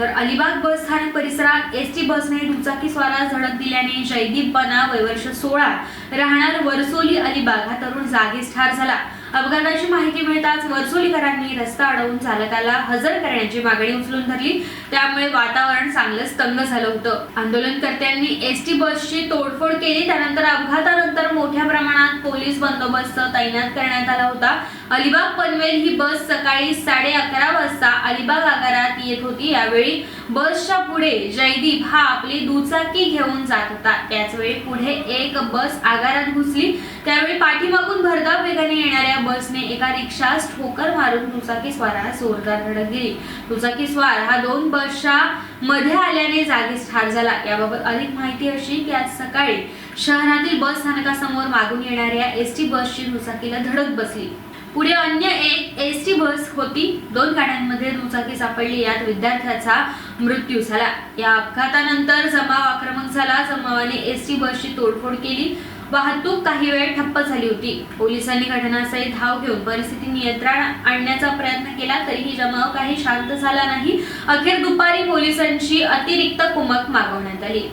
तर अलिबाग बस स्थानक परिसरात एस टी बसने दुचाकी स्वारास धडक दिल्याने जयदीप बना वयवर्ष सोळा राहणार वरसोली अलिबाग हा तरुण जागीच ठार झाला. अपघाताची माहिती मिळताच वरसोलीकरांनी रस्ता अडवून चालकाला हजर करण्याची मागणी उचलून धरली. त्यामुळे वातावरण चांगलंच तंग झालं होतं. आंदोलनकर्त्यांनी एस टी बसची तोडफोड केली. त्यानंतर अपघातानंतर मोठ्या प्रमाणात पोलीस बंदोबस्त तैनात करण्यात आला होता. अलिबाग पनवेल ही बस सकाळी साडे अकरा वाजता अलिबाग आगारात येत होती. यावेळी बसच्या पुढे जयदीप हा आपली दुचाकी घेऊन जात होता. त्याचवेळी पुढे एक बस आगारात घुसली. त्यावेळी पाठीमागून भरधाव वेगाने येणाऱ्या बसने एका रिक्षास ठोकर मारून दुचाकी स्वाराला जोरदार धडक दिली. दुचाकी स्वार हा दोन बसच्या मध्ये आल्याने जागीच ठार झाला. याबाबत अधिक माहिती अशी की आज सकाळी शहरातील बस स्थानकासमोर मागून येणाऱ्या एस टी बसची दुचाकीला धडक बसली. पुढे अन्य एक एस टी बस होती. दोन गाड्यांमध्ये दुचाकी सापडली. यात विद्यार्थ्याचा मृत्यू झाला. या अपघातानंतर जमाव आक्रमक झाला. जमावाने एस टी बसची तोडफोड केली. वाहतूक काही वेळ ठप्प झाली होती. पोलिसांनी घटनास्थळी धाव घेऊन परिस्थिती नियंत्रणात आणण्याचा प्रयत्न केला तरीही जमाव काही शांत झाला नाही. अखेर दुपारी पोलिसांची अतिरिक्त कुमक मागवण्यात आली.